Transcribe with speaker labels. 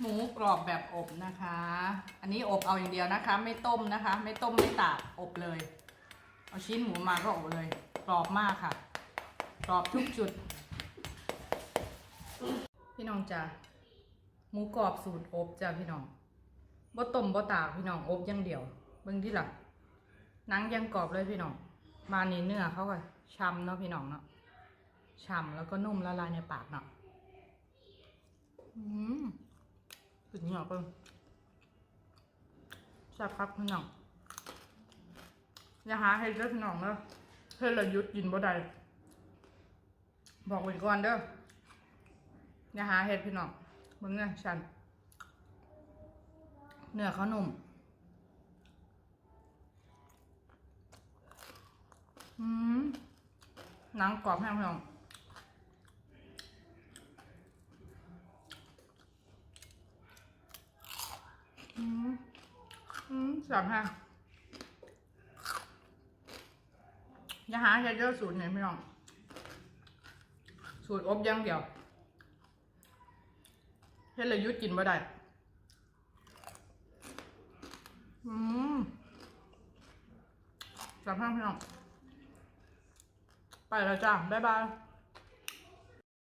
Speaker 1: หมูกรอบแบบอบนะคะ อันนี้อบเอาอย่างเดียวนะคะ ไม่ต้มนะคะ ไม่ต้มไม่ตากอบเลย เอาชิ้นหมูมาก็อบเลย กรอบมากค่ะ กรอบทุกจุด พี่น้องจ้ะหมูกรอบสูตรอบจ้ะพี่น้องบ่ต้มบ่ตากพี่น้องอบอย่างเดียว เบิ่งที่หลังหนังยังกรอบเลยพี่น้อง มานี่เนื้อเขาก็ช้ำเนาะพี่น้องเนาะฉ่ำแล้วก็นุ่มละลายในปากเนาะอืม สุดยอดเปิ้งแซ่บครับพี่น้องอย่าหาให้เด้อพี่น้องเด้อเพื่อเรายุดกินบ่ได้บอกไว้ก่อนเด้ออย่าหาเห็ดพี่น้องมึงเนี่ยฉันเนื้อเขานุ่มอืมหนังกรอบแห้งพี่น้อง อืมอืมแซ่บแห้งอย่าหาเห็ดเยอะสูตรไหนพี่น้อง สูตรอบย่างเดียวเฮ็ดเลยยุดกินบ่ได้ อืมจับห้างพี่น้อง ไปแล้วจ้า บ๊ายบาย